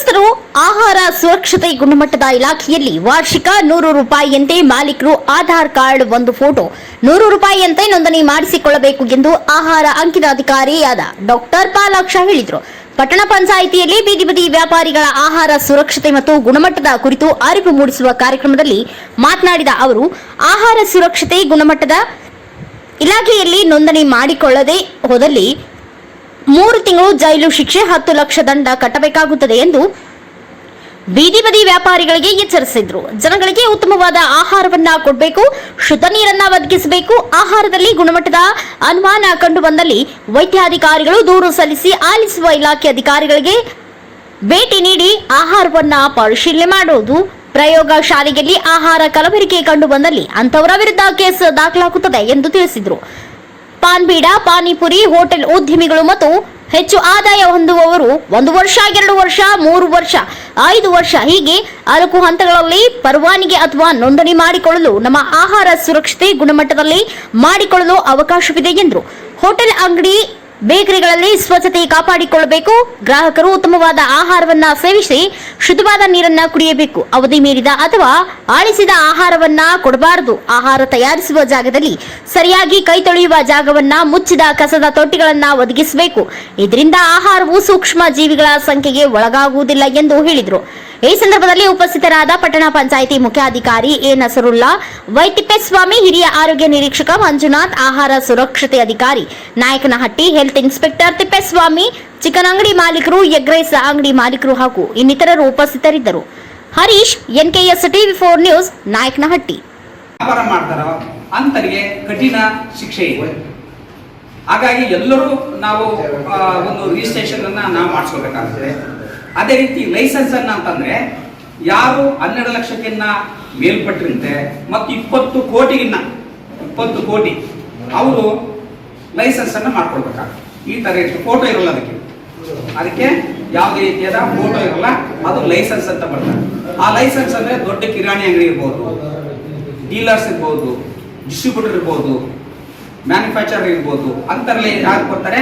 ಉಪಸ್ಥಿತರು ಆಹಾರ ಸುರಕ್ಷತೆ ಗುಣಮಟ್ಟದ ಇಲಾಖೆಯಲ್ಲಿ ವಾರ್ಷಿಕ ನೂರು ರೂಪಾಯಿಯಂತೆ ಮಾಲೀಕರು ಆಧಾರ್ ಕಾರ್ಡ್ ಒಂದು ಫೋಟೋ, ನೂರು ರೂಪಾಯಿಯಂತೆ ನೋಂದಣಿ ಮಾಡಿಸಿಕೊಳ್ಳಬೇಕು ಎಂದು ಆಹಾರ ಅಂಕಿತ ಅಧಿಕಾರಿಯಾದ ಡಾಕ್ಟರ್ ಪಾಲಾಕ್ಷ ಹೇಳಿದರು. ಪಟ್ಟಣ ಪಂಚಾಯಿತಿಯಲ್ಲಿ ಬೀದಿ ಬದಿ ವ್ಯಾಪಾರಿಗಳ ಆಹಾರ ಸುರಕ್ಷತೆ ಮತ್ತು ಗುಣಮಟ್ಟದ ಕುರಿತು ಅರಿವು ಮೂಡಿಸುವ ಕಾರ್ಯಕ್ರಮದಲ್ಲಿ ಮಾತನಾಡಿದ ಅವರು, ಆಹಾರ ಸುರಕ್ಷತೆ ಗುಣಮಟ್ಟದ ಇಲಾಖೆಯಲ್ಲಿ ನೋಂದಣಿ ಮಾಡಿಕೊಳ್ಳದೆ ಹೋದಲ್ಲಿ ಮೂರು ತಿಂಗಳು ಜೈಲು ಶಿಕ್ಷೆ, ಹತ್ತು ಲಕ್ಷ ದಂಡ ಕಟ್ಟಬೇಕಾಗುತ್ತದೆ ಎಂದು ಬೀದಿ ಬದಿ ವ್ಯಾಪಾರಿಗಳಿಗೆ ಎಚ್ಚರಿಸಿದ್ರು. ಜನಗಳಿಗೆ ಉತ್ತಮವಾದ ಆಹಾರವನ್ನ ಕೊಡಬೇಕು, ಶುದ್ಧ ನೀರನ್ನ ಒದಗಿಸಬೇಕು. ಆಹಾರದಲ್ಲಿ ಗುಣಮಟ್ಟದ ಅನುಮಾನ ಕಂಡು ಬಂದಲ್ಲಿ ವೈದ್ಯಾಧಿಕಾರಿಗಳು ದೂರು ಸಲ್ಲಿಸಿ ಆಲಿಸುವ ಇಲಾಖೆ ಅಧಿಕಾರಿಗಳಿಗೆ ಭೇಟಿ ನೀಡಿ ಆಹಾರವನ್ನ ಪರಿಶೀಲನೆ ಮಾಡುವುದು. ಪ್ರಯೋಗ ಶಾಲೆಯಲ್ಲಿ ಆಹಾರ ಕಲಬೆರಿಕೆ ಕಂಡು ಬಂದಲ್ಲಿ ಅಂತವರ ವಿರುದ್ಧ ಕೇಸ್ ದಾಖಲಾಗುತ್ತದೆ ಎಂದು ತಿಳಿಸಿದರು. ಪಾನ್ ಬೀಡ ಪಾನಿಪುರಿ, ಹೋಟೆಲ್ ಉದ್ಯಮಿಗಳು ಮತ್ತು ಹೆಚ್ಚು ಆದಾಯ ಹೊಂದುವವರು ಒಂದು ವರ್ಷ, ಎರಡು ವರ್ಷ, ಮೂರು ವರ್ಷ, ಐದು ವರ್ಷ ಹೀಗೆ ನಾಲ್ಕು ಹಂತಗಳಲ್ಲಿ ಪರವಾನಿಗೆ ಅಥವಾ ನೋಂದಣಿ ಮಾಡಿಕೊಳ್ಳಲು ನಮ್ಮ ಆಹಾರ ಸುರಕ್ಷತೆ ಗುಣಮಟ್ಟದಲ್ಲಿ ಮಾಡಿಕೊಳ್ಳಲು ಅವಕಾಶವಿದೆ ಎಂದರು. ಹೋಟೆಲ್ ಅಂಗಡಿ ಬೇಕರಿಗಳಲ್ಲಿ ಸ್ವಚ್ಛತೆ ಕಾಪಾಡಿಕೊಳ್ಳಬೇಕು. ಗ್ರಾಹಕರು ಉತ್ತಮವಾದ ಆಹಾರವನ್ನ ಸೇವಿಸಿ ಶುದ್ಧವಾದ ನೀರನ್ನ ಕುಡಿಯಬೇಕು. ಅವಧಿ ಮೀರಿದ ಅಥವಾ ಆಳಿಸಿದ ಆಹಾರವನ್ನ ಕೊಡಬಾರದು. ಆಹಾರ ತಯಾರಿಸುವ ಜಾಗದಲ್ಲಿ ಸರಿಯಾಗಿ ಕೈ ತೊಳೆಯುವ ಜಾಗವನ್ನ ಮುಚ್ಚಿದ ಕಸದ ತೊಟ್ಟಿಗಳನ್ನ ಒದಗಿಸಬೇಕು. ಇದರಿಂದ ಆಹಾರವು ಸೂಕ್ಷ್ಮ ಜೀವಿಗಳ ಸಂಖ್ಯೆಗೆ ಒಳಗಾಗುವುದಿಲ್ಲ ಎಂದು ಹೇಳಿದರು. ಈ ಸಂದರ್ಭದಲ್ಲಿ ಉಪಸ್ಥಿತರಾದ ಪಟ್ಟಣ ಪಂಚಾಯಿತಿ ಮುಖ್ಯಾಧಿಕಾರಿ ಎ ನಸರುಲ್ಲಾ ವೈತಿಪ್ಪೇಸ್ವಾಮಿ ಹಿರಿಯ ಆರೋಗ್ಯ ನಿರೀಕ್ಷಕ ಮಂಜುನಾಥ್, ಆಹಾರ ಸುರಕ್ಷತೆ ಅಧಿಕಾರಿ Nayakanahatti, health inspector Tippeswamy chicken ಅಂಗಡಿ ಮಾಲೀಕರು ಎಗ್ ರೈಸ್ ಅಂಗಡಿ ಮಾಲೀಕರು ಹಾಗೂ ಇನ್ನಿತರರು ಉಪಸ್ಥಿತರಿದ್ದರು. Harish, NKS TV four news, Nayakanahatti. ಅಂತರಿಗೆ ಕಠಿಣ ಶಿಕ್ಷೆ ಇದೆ. ಹಾಗಾಗಿ ಎಲ್ಲರೂ ನಾವು ಒಂದು ರಿಜಿಸ್ಟ್ರೇಷನ್ ನಾವು ಮಾಡಿಸ್ಕೋಬೇಕಾಗ್ತದೆ ಅದೇ ರೀತಿ ಲೈಸೆನ್ಸ್ ಅನ್ನ ಅಂತಂದ್ರೆ ಯಾರು ಹನ್ನೆರಡು ಲಕ್ಷಕ್ಕಿನ್ನ ಮೇಲ್ಪಟ್ಟಿರಂತೆ ಮತ್ತು ಇಪ್ಪತ್ತು ಕೋಟಿಗಿನ್ನ, ಇಪ್ಪತ್ತು ಕೋಟಿ ಅವರು ಲೈಸೆನ್ಸ್ ಅನ್ನ ಮಾಡ್ಕೊಳ್ಬೇಕಾಗ್ತದೆ ಈ ತರ ಫೋಟೋ ಇರಲ್ಲ ಅದಕ್ಕೆ. ಅದಕ್ಕೆ ಯಾವುದೇ ರೀತಿಯಾದ ಫೋಟೋ ಇರಲ್ಲ. ಅದು ಲೈಸೆನ್ಸ್ ಅಂತ ಬರ್ತಾರೆ ಆ ಲೈಸೆನ್ಸ್ ಅಂದ್ರೆ ದೊಡ್ಡ ಕಿರಾಣಿ ಅಂಗಡಿ ಇರ್ಬೋದು ಡೀಲರ್ಸ್ ಇರ್ಬೋದು ಡಿಸ್ಟ್ರಿಬ್ಯೂಟರ್ ಇರ್ಬೋದು ಮ್ಯಾನುಫ್ಯಾಕ್ಚರ್ ಇರ್ಬೋದು, ಅಂತರಲ್ಲಿ ಯಾರು ಬರ್ತಾರೆ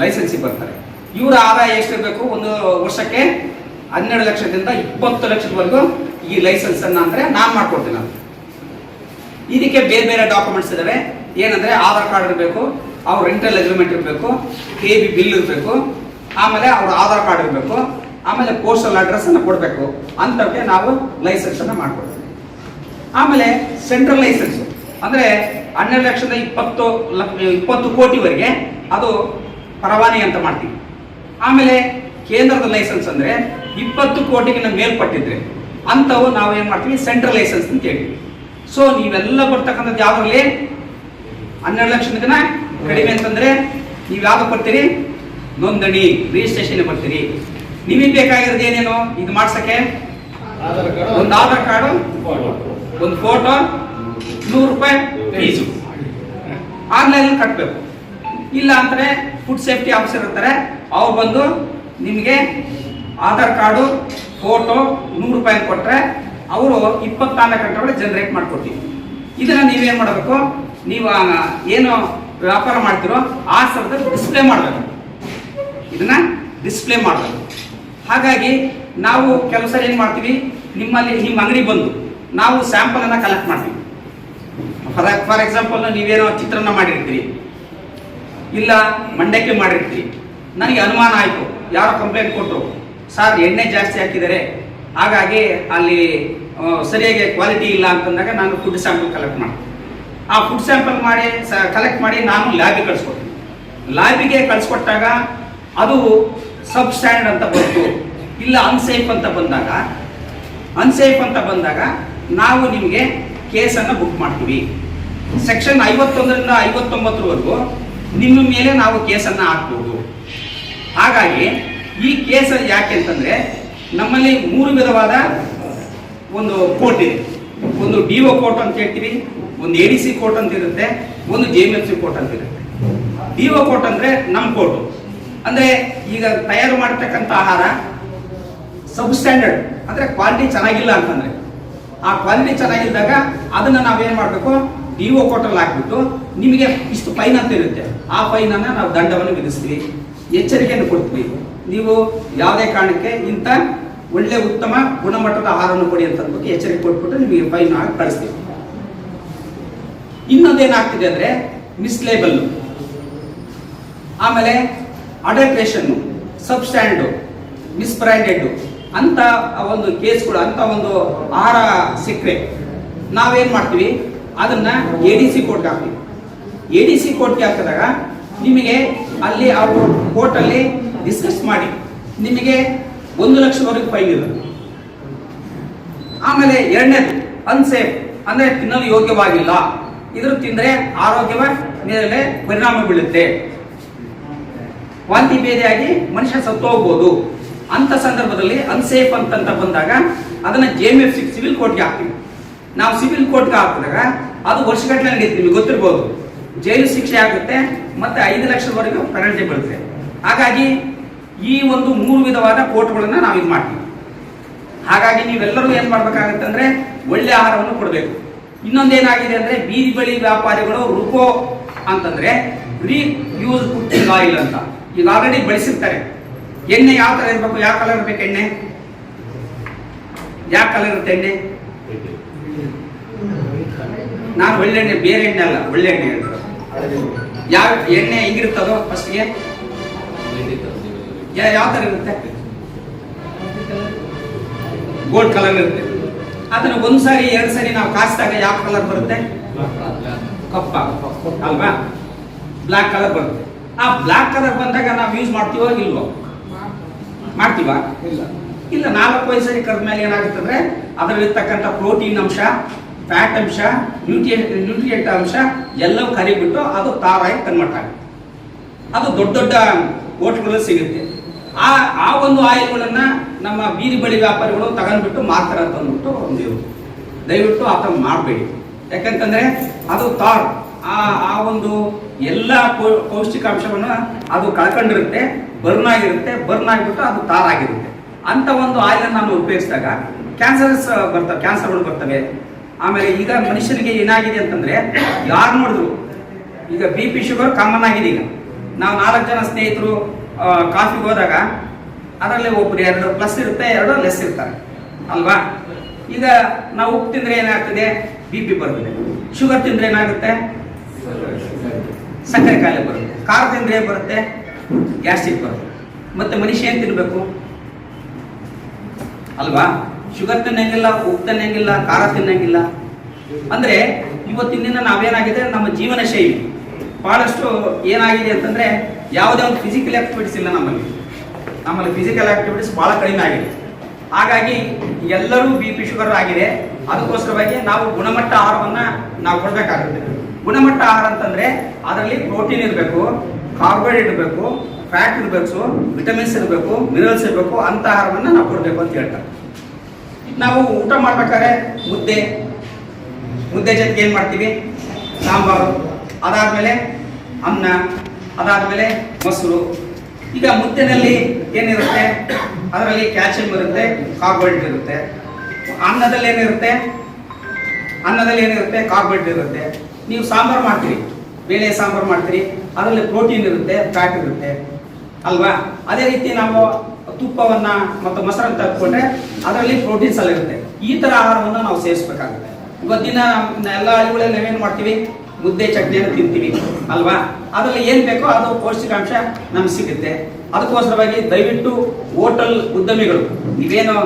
ಲೈಸೆನ್ಸಿಗೆ ಬರ್ತಾರೆ ಇವರ ಆದಾಯ ಎಷ್ಟಿರಬೇಕು? ಒಂದು ವರ್ಷಕ್ಕೆ ಹನ್ನೆರಡು ಲಕ್ಷದಿಂದ ಇಪ್ಪತ್ತು ಲಕ್ಷದವರೆಗೂ ಈ ಲೈಸೆನ್ಸ್ ಅನ್ನ ಅಂದ್ರೆ ನಾನು ಮಾಡ್ಕೊಡ್ತೀನಿ ಇದಕ್ಕೆ ಬೇರೆ ಬೇರೆ ಡಾಕ್ಯುಮೆಂಟ್ಸ್ ಇದಾವೆ. ಏನಂದ್ರೆ ಆಧಾರ್ ಕಾರ್ಡ್ ಇರಬೇಕು, ಅವ್ರ ರೆಂಟಲ್ ಅಗ್ರಿಮೆಂಟ್ ಇರಬೇಕು ಕೆ ಬಿ ಬಿಲ್ ಇರಬೇಕು, ಆಮೇಲೆ ಅವ್ರ ಆಧಾರ್ ಕಾರ್ಡ್ ಇರಬೇಕು, ಆಮೇಲೆ ಪೋಸ್ಟಲ್ ಅಡ್ರೆಸ್ ಅನ್ನ ಕೊಡಬೇಕು. ಅಂತಕ್ಕೆ ನಾವು ಲೈಸೆನ್ಸ್ ಅನ್ನ ಮಾಡ್ಕೊಡ್ತೀವಿ. ಆಮೇಲೆ ಸೆಂಟ್ರಲ್ ಲೈಸೆನ್ಸ್ ಅಂದ್ರೆ ಹನ್ನೆರಡು ಲಕ್ಷದ ಇಪ್ಪತ್ತು ಇಪ್ಪತ್ತು ಕೋಟಿವರೆಗೆ ಅದು ಪರವಾನಿ ಅಂತ ಮಾಡ್ತೀವಿ. ಆಮೇಲೆ ಕೇಂದ್ರದ ಲೈಸೆನ್ಸ್ ಅಂದ್ರೆ ಇಪ್ಪತ್ತು ಕೋಟಿಗಿನ ಮೇಲ್ಪಟ್ಟಿದ್ರೆ ಅಂಥವು ನಾವು ಏನ್ ಮಾಡ್ತೀವಿ? ಸೆಂಟ್ರಲ್ ಲೈಸೆನ್ಸ್ ಅಂತ ಹೇಳಿ. ಸೊ ನೀವೆಲ್ಲ ಬರ್ತಕ್ಕಂಥದ್ದು ಯಾವಾಗಲೇ ಹನ್ನೆರಡು ಲಕ್ಷದಕಿನ ಕಡಿಮೆ ಅಂತಂದ್ರೆ ನೀವು ಯಾವ್ದು ಬರ್ತೀರಿ ನೋಂದಣಿ ರಿಜಿಸ್ಟ್ರೇಷನ್ ಬರ್ತೀರಿ ನಿಮಗೆ ಬೇಕಾಗಿರೋದು ಏನೇನು? ಇದು ಮಾಡ್ಸಕ್ಕೆ? ಒಂದು ಆಧಾರ್ ಕಾರ್ಡು ಒಂದು ಫೋಟೋ ನೂರು ರೂಪಾಯಿ ಫೀಸು. ಆನ್ಲೈನ್ ಕಟ್ಟಬೇಕು ಇಲ್ಲ ಅಂದ್ರೆ ಫುಡ್ ಸೇಫ್ಟಿ ಆಫೀಸರ್ ಇರ್ತಾರೆ. ಅವ್ರು ಬಂದು ನಿಮಗೆ ಆಧಾರ್ ಕಾರ್ಡು, ಫೋಟೋ ನೂರು ರೂಪಾಯಿ ಕೊಟ್ಟರೆ ಅವರು ಇಪ್ಪತ್ನಾಲ್ಕು ಗಂಟೆ ಒಳಗೆ ಜನರೇಟ್ ಮಾಡಿಕೊಡ್ತೀವಿ. ಇದನ್ನು ನೀವೇನು ಮಾಡಬೇಕು? ನೀವು ಏನು ವ್ಯಾಪಾರ ಮಾಡ್ತಿರೋ ಆ ಸ್ಥಳದಲ್ಲಿ ಡಿಸ್ಪ್ಲೇ ಮಾಡಬೇಕು. ಇದನ್ನು ಡಿಸ್ಪ್ಲೇ ಮಾಡಬೇಕು. ಹಾಗಾಗಿ ನಾವು ಕೆಲಸ ಏನು ಮಾಡ್ತೀವಿ? ನಿಮ್ಮಲ್ಲಿ ನಿಮ್ಮ ಅಂಗಡಿ ಬಂದು ನಾವು ಸ್ಯಾಂಪಲನ್ನು ಕಲೆಕ್ಟ್ ಮಾಡ್ತೀವಿ. ಫಾರ್ ಫಾರ್ ಎಕ್ಸಾಂಪಲ್ ನೀವೇನೋ ಚಿತ್ರನ ಮಾಡಿರ್ತೀರಿ. ಇಲ್ಲ ಮಂಡಕ್ಕಿ ಮಾಡಿರ್ತೀರಿ. ನನಗೆ ಅನುಮಾನ ಆಯಿತು. ಯಾರೋ ಕಂಪ್ಲೇಂಟ್ ಕೊಟ್ಟರು ಸರ್, ಎಣ್ಣೆ ಜಾಸ್ತಿ ಹಾಕಿದ್ದಾರೆ. ಹಾಗಾಗಿ ಅಲ್ಲಿ ಸರಿಯಾಗಿ ಕ್ವಾಲಿಟಿ ಇಲ್ಲ ಅಂತಂದಾಗ ನಾನು ಫುಡ್ ಸ್ಯಾಂಪಲ್ ಕಲೆಕ್ಟ್ ಮಾಡಿ ಆ ಫುಡ್ ಸ್ಯಾಂಪಲ್ ಮಾಡಿ ಕಲೆಕ್ಟ್ ಮಾಡಿ ನಾನು ಲ್ಯಾಬಿಗೆ ಕಳಿಸ್ಕೊಡ್ತೀನಿ. ಲ್ಯಾಬಿಗೆ ಕಳಿಸ್ಕೊಟ್ಟಾಗ ಅದು ಸಬ್ ಸ್ಟ್ಯಾಂಡರ್ಡ್ ಅಂತ ಬಂತು. ಇಲ್ಲ ಅನ್ಸೇಫ್ ಅಂತ ಬಂದಾಗ ಅನ್ಸೇಫ್ ಅಂತ ಬಂದಾಗ ನಾವು ನಿಮಗೆ ಕೇಸನ್ನು ಬುಕ್ ಮಾಡ್ತೀವಿ. ಸೆಕ್ಷನ್ ಐವತ್ತೊಂದರಿಂದ ಐವತ್ತೊಂಬತ್ತರವರೆಗೂ ನಿಮ್ಮ ಮೇಲೆ ನಾವು ಕೇಸನ್ನು ಹಾಕ್ಬೋದು. ಹಾಗಾಗಿ ಈ ಕೇಸ್ ಯಾಕೆ ಅಂತಂದ್ರೆ ನಮ್ಮಲ್ಲಿ ಮೂರು ವಿಧವಾದ ಒಂದು ಕೋರ್ಟ್ ಇದೆ. ಒಂದು ಡಿ ಒ ಕೋರ್ಟ್ ಅಂತ ಹೇಳ್ತೀವಿ, ಒಂದು ಎ ಡಿ ಸಿ ಕೋರ್ಟ್ ಅಂತ ಇರುತ್ತೆ, ಒಂದು J M F C court ಅಂತ ಇರುತ್ತೆ. ಡಿ ಒ ಕೋರ್ಟ್ ಅಂದ್ರೆ ನಮ್ಮ ಕೋರ್ಟು. ಅಂದ್ರೆ ಈಗ ತಯಾರು ಮಾಡತಕ್ಕಂಥ ಆಹಾರ ಸಬ್ ಸ್ಟ್ಯಾಂಡರ್ಡ್, ಅಂದ್ರೆ ಕ್ವಾಲಿಟಿ ಚೆನ್ನಾಗಿಲ್ಲ ಅಂತಂದ್ರೆ. ಆ ಕ್ವಾಲಿಟಿ ಚೆನ್ನಾಗಿದ್ದಾಗ ಅದನ್ನ ನಾವೇನ್ ಮಾಡಬೇಕು? ಡಿ ಒ ಕೋರ್ಟಲ್ಲಿ ಹಾಕ್ಬಿಟ್ಟು ನಿಮಗೆ ಇಷ್ಟು ಫೈನ್ ಅಂತ ಇರುತ್ತೆ. ಆ ಫೈನ್ ಅನ್ನ ನಾವು ದಂಡವನ್ನು ವಿಧಿಸ್ತೀವಿ. ಎಚ್ಚರಿಕೆಯನ್ನು ಕೊಡ್ತೀವಿ ನೀವು ಯಾವುದೇ ಕಾರಣಕ್ಕೆ ಇಂಥ ಒಳ್ಳೆ ಉತ್ತಮ ಗುಣಮಟ್ಟದ ಆಹಾರವನ್ನು ಕೊಡಿ ಅಂತ ಅಂದ್ಬಿಟ್ಟು ಎಚ್ಚರಿಕೆ ಕೊಟ್ಬಿಟ್ಟು ನಿಮಗೆ ಫೈನ್ ಹಾಕಿ ಕಳಿಸ್ತೀವಿ. ಇನ್ನೊಂದೇನಾಗ್ತಿದೆ ಅಂದ್ರೆ ಮಿಸ್ಲೇಬಲ್ ಆಮೇಲೆ ಅಡಲ್ಟ್ರೇಷನ್ ಸಬ್ಸ್ಟ್ಯಾಂಡು ಮಿಸ್ಬ್ರ್ಯಾಂಡೆಡ್ ಅಂತ ಒಂದು ಕೇಸ್ಗಳು, ಅಂತ ಒಂದು ಆಹಾರ ಸಿಕ್ಕರೆ ನಾವೇನು ಮಾಡ್ತೀವಿ? ಅದನ್ನ ಎ ಡಿ ಸಿ ಕೋರ್ಟ್ಗೆ ಹಾಕ್ತೀವಿ. ಎ ಡಿ ಸಿ ಕೋರ್ಟ್ಗೆ ಹಾಕಿದಾಗ ನಿಮಗೆ ಅಲ್ಲಿ ಅವರು ಕೋರ್ಟಲ್ಲಿ ಡಿಸ್ಕಸ್ ಮಾಡಿ, ನಿಮಗೆ ಒಂದು ಲಕ್ಷವರೆಗೂ ಫೈನ್ ಇದೆ ಆಮೇಲೆ ಎರಡನೇದು ಅನ್ಸೇಫ್ ಅಂದ್ರೆ ತಿನ್ನಲು ಯೋಗ್ಯವಾಗಿಲ್ಲ. ಇದ್ರ ತಿಂದ್ರೆ ಆರೋಗ್ಯವ ಮೇಲೆ ಪರಿಣಾಮ ಬೀಳುತ್ತೆ. ವಾಂತಿ ಭೇದಿಯಾಗಿ ಮನುಷ್ಯ ಸತ್ತು ಹೋಗ್ಬೋದು. ಅಂತ ಸಂದರ್ಭದಲ್ಲಿ ಅನ್ಸೇಫ್ ಅಂತಂತ ಬಂದಾಗ ಅದನ್ನ ಜೆ ಎಂ ಎಫ್ ಸಿವಿಲ್ ಕೋರ್ಟ್ಗೆ ಹಾಕ್ತೀವಿ. ನಾವು ಸಿವಿಲ್ ಕೋರ್ಟ್ಗೆ ಹಾಕಿದಾಗ ಅದು ವರ್ಷಗಟ್ಟಲೆ ನಡೆಯುತ್ತೆ ನಿಮಗೆ ಗೊತ್ತಿರ್ಬೋದು. ಜೈಲು ಶಿಕ್ಷೆ ಆಗುತ್ತೆ ಮತ್ತೆ ಐದು ಲಕ್ಷದವರೆಗೂ ಪೆನಲ್ಟಿ ಬೀಳುತ್ತೆ. ಹಾಗಾಗಿ ಈ ಒಂದು ಮೂರು ವಿಧವಾದ ಕೋರ್ಟ್ಗಳನ್ನ ನಾವು ಇದು ಮಾಡ್ತೀವಿ. ಹಾಗಾಗಿ ನೀವೆಲ್ಲರೂ ಏನ್ ಮಾಡ್ಬೇಕಾಗತ್ತೆ ಅಂದ್ರೆ ಒಳ್ಳೆ ಆಹಾರವನ್ನು ಕೊಡಬೇಕು. ಇನ್ನೊಂದೇನಾಗಿದೆ ಅಂದ್ರೆ ಬೀದಿ ಬಳಿ ವ್ಯಾಪಾರಿಗಳು ರುಕೋ ಅಂತಂದ್ರೆ ರೀ ಯೂಸ್ ಕುಕಿಂಗ್ ಆಯಿಲ್ ಅಂತ. ಈಗ ಆಲ್ರೆಡಿ ಬಳಸಿರ್ತಾರೆ. ಎಣ್ಣೆ ಯಾವ ತರ ಇರ್ಬೇಕು? ಯಾವ ಕಲರ್ ಇರ್ಬೇಕು ಎಣ್ಣೆ? ಯಾವ ಕಲರ್ ಇರುತ್ತೆ ಎಣ್ಣೆ? ನಾನು ಒಳ್ಳೆಣ್ಣೆ ಬೇರೆ ಎಣ್ಣೆ ಅಲ್ಲ ಒಳ್ಳೆ ಎಣ್ಣೆ ಹೇಳ್ತಾರೆ ಯಾವ ಎಣ್ಣೆ ಹೆಂಗಿರುತ್ತದೋ ಫಸ್ಟ್ಗೆ? ಯಾವ ತರ ಇರುತ್ತೆ? ಗೋಲ್ಡ್ ಕಲರ್ ಇರುತ್ತೆ. ಅದನ್ನ ಒಂದ್ ಸಾರಿ, ಎರಡ್ ಸಾರಿ ನಾವು ಕಾಸಿದಾಗ ಯಾವ ಕಲರ್ ಬರುತ್ತೆ? ಕಪ್ಪ. ಅಲ್ವಾ? ಬ್ಲಾಕ್ ಕಲರ್ ಬರುತ್ತೆ. ಆ ಬ್ಲಾಕ್ ಕಲರ್ ಬಂದಾಗ ನಾವು ಯೂಸ್ ಮಾಡ್ತೀವೋ ಇಲ್ವೋ? ಮಾಡ್ತೀವಾ? ಇಲ್ಲ. ಇಲ್ಲ ನಾಲ್ಕು ವಯಸ್ಸರಿ ಕರೆದ ಮೇಲೆ ಏನಾಗುತ್ತೆ ಅಂದ್ರೆ, ಅದರಲ್ಲಿರ್ತಕ್ಕಂಥ ಪ್ರೋಟೀನ್ ಅಂಶ ಫ್ಯಾಟ್ ಅಂಶ ನ್ಯೂಟ್ರಿಯೆಂಟ್ ನ್ಯೂಟ್ರಿಯೆಂಟ್ ಅಂಶ ಎಲ್ಲವೂ ಕರಿಬಿಟ್ಟು ಅದು ತಾರಾಗಿ ಕನ್ವರ್ಟ್ ಆಗುತ್ತೆ. ಅದು ದೊಡ್ಡ ದೊಡ್ಡ ಹೋಟ್ಲ್ಗಳಲ್ಲಿ ಸಿಗುತ್ತೆ. ಆ ಆ ಒಂದು ಆಯಿಲ್ಗಳನ್ನು ನಮ್ಮ ಬೀದಿ ಬಳಿ ವ್ಯಾಪಾರಿಗಳು ತಗೊಂಡ್ಬಿಟ್ಟು ಮಾರ್ತಾರೆ ಅಂತ ಅಂದ್ಬಿಟ್ಟು ಒಂದು ಇವರು ದಯವಿಟ್ಟು ಆ ಥರ ಮಾಡಬೇಡಿ. ಯಾಕಂತಂದ್ರೆ ಅದು ತಾರ್, ಆ ಆ ಒಂದು ಎಲ್ಲ ಪೌಷ್ಟಿಕಾಂಶವನ್ನು ಅದು ಕಳ್ಕೊಂಡಿರುತ್ತೆ ಬರ್ನ್ ಆಗಿರುತ್ತೆ ಬರ್ನ್ ಆಗಿಬಿಟ್ಟು ಅದು ತಾರ್ ಆಗಿರುತ್ತೆ ಅಂತ ಒಂದು ಆಯಿಲನ್ನು ನಾನು ಉಪಯೋಗಿಸಿದಾಗ ಕ್ಯಾನ್ಸರ್ಸ್ ಬರ್ತವೆ ಕ್ಯಾನ್ಸರ್ಗಳು ಬರ್ತವೆ. ಆಮೇಲೆ ಈಗ ಮನುಷ್ಯನಿಗೆ ಏನಾಗಿದೆ ಅಂತಂದ್ರೆ, ಯಾರು ನೋಡಿದ್ರು, ಈಗ ಬಿ ಪಿ ಶುಗರ್ ಕಾಮನ್ ಆಗಿದೆ ಈಗ. ನಾವು ನಾಲ್ಕು ಜನ ಸ್ನೇಹಿತರು ಕಾಫಿಗೆ ಹೋದಾಗ, ಅದರಲ್ಲಿ ಒಬ್ರು ಎರಡು ಪ್ಲಸ್ ಇರುತ್ತೆ, ಎರಡು ಲೆಸ್ ಇರ್ತಾರೆ. ಅಲ್ವಾ? ಈಗ ನಾವು ಉಪ್ಪು ತಿಂದ್ರೆ ಏನಾಗ್ತದೆ? ಬಿ ಪಿ ಬರ್ತದೆ. ಶುಗರ್ ತಿಂದ್ರೆ ಏನಾಗುತ್ತೆ? ಸಕ್ಕರೆ ಕಾಯಿಲೆ ಬರುತ್ತೆ. ಖಾರ ತಿಂದ್ರೆ ಬರುತ್ತೆ? ಗ್ಯಾಸ್ಟ್ರಿಕ್ ಬರುತ್ತೆ. ಮತ್ತೆ ಮನುಷ್ಯ ಏನು ತಿನ್ಬೇಕು? ಅಲ್ವಾ? ಶುಗರ್ ತಿನ್ನಂಗಿಲ್ಲ, ಉಪ್ಪು ತಿನ್ನಂಗಿಲ್ಲ, ಖಾರ ತಿನ್ನಂಗಿಲ್ಲ. ಅಂದ್ರೆ ಇವತ್ತಿನ ದಿನ ನಾವೇನಾಗಿದೆ? ನಮ್ಮ ಜೀವನ ಶೈಲಿ. ಬಹಳಷ್ಟು ಏನಾಗಿದೆ ಅಂತಂದ್ರೆ ಯಾವುದೇ ಒಂದು ಫಿಸಿಕಲ್ ಆಕ್ಟಿವಿಟೀಸ್ ಇಲ್ಲ ನಮ್ಮಲ್ಲಿ. ನಮ್ಮಲ್ಲಿ ಫಿಸಿಕಲ್ ಆಕ್ಟಿವಿಟೀಸ್ ಬಹಳ ಕಡಿಮೆ ಆಗಿದೆ. ಹಾಗಾಗಿ ಎಲ್ಲರೂ ಬಿ ಪಿ ಶುಗರ್ ಆಗಿದೆ. ಅದಕ್ಕೋಸ್ಕರವಾಗಿ ನಾವು ಗುಣಮಟ್ಟ ಆಹಾರವನ್ನ ನಾವು ಕೊಡ್ಬೇಕಾಗುತ್ತೆ. ಗುಣಮಟ್ಟ ಆಹಾರ ಅಂತಂದ್ರೆ ಅದರಲ್ಲಿ ಪ್ರೋಟೀನ್ ಇರಬೇಕು ಕಾರ್ಬೋಹೈಡ್ರೇಟ್ ಇರಬೇಕು ಫ್ಯಾಟ್ ಇರಬೇಕು ವಿಟಮಿನ್ಸ್ ಇರಬೇಕು ಮಿನರಲ್ಸ್ ಇರಬೇಕು, ಅಂತ ಆಹಾರವನ್ನ ನಾವು ಕೊಡಬೇಕು ಅಂತ ಹೇಳ್ತಾರೆ. ನಾವು ಊಟ ಮಾಡ್ಬೇಕಾದ್ರೆ ಮುದ್ದೆ. ಮುದ್ದೆ ಜೊತೆಗೆ ಏನು ಮಾಡ್ತೀವಿ? ಸಾಂಬಾರು. ಅದಾದಮೇಲೆ ಅನ್ನ, ಅದಾದಮೇಲೆ ಮೊಸರು. ಈಗ ಮುದ್ದೆನಲ್ಲಿ ಏನಿರುತ್ತೆ? ಅದರಲ್ಲಿ ಕ್ಯಾಲ್ಸಿಯಂ ಇರುತ್ತೆ, ಕಾರ್ಬೋಹೈಡ್ರೇಟ್ ಇರುತ್ತೆ. ಅನ್ನದಲ್ಲಿ ಏನಿರುತ್ತೆ? ಅನ್ನದಲ್ಲಿ ಏನಿರುತ್ತೆ? ಕಾರ್ಬೋಹೈಡ್ರೇಟ್ ಇರುತ್ತೆ. ನೀವು ಸಾಂಬಾರು ಮಾಡ್ತೀರಿ. ಬೇಳೆ ಸಾಂಬಾರು ಮಾಡ್ತೀರಿ. ಅದರಲ್ಲಿ ಪ್ರೋಟೀನ್ ಇರುತ್ತೆ, ಫ್ಯಾಟ್ ಇರುತ್ತೆ. ಅಲ್ವಾ? ಅದೇ ರೀತಿ ನಾವು ತುಪ್ಪವನ್ನ ಮತ್ತು ಮೊಸರನ್ನ ತೆಗೆದುಕೊಂಡ್ರೆ ಅದರಲ್ಲಿ ಪ್ರೋಟೀನ್ಸ್ ಎಲ್ಲ ಇರುತ್ತೆ. ಈ ತರ ಆಹಾರವನ್ನು ನಾವು ಸೇವಿಸಬೇಕಾಗುತ್ತೆ. ಇವತ್ತಿನ ಎಲ್ಲ ಹಳ್ಳಿಗಳಲ್ಲಿ ನಾವೇನು ಮಾಡ್ತೀವಿ? ಮುದ್ದೆ ಚಟ್ನಿಯನ್ನು ತಿಂತೀವಿ, ಅಲ್ವಾ? ಅದರಲ್ಲಿ ಏನ್ ಬೇಕೋ ಅದು ಪೌಷ್ಟಿಕಾಂಶ ನಮ್ಗೆ ಸಿಗುತ್ತೆ. ಅದಕ್ಕೋಸ್ಕರವಾಗಿ ದಯವಿಟ್ಟು ಹೋಟೆಲ್ ಉದ್ಯಮಿಗಳು ಇವೇನು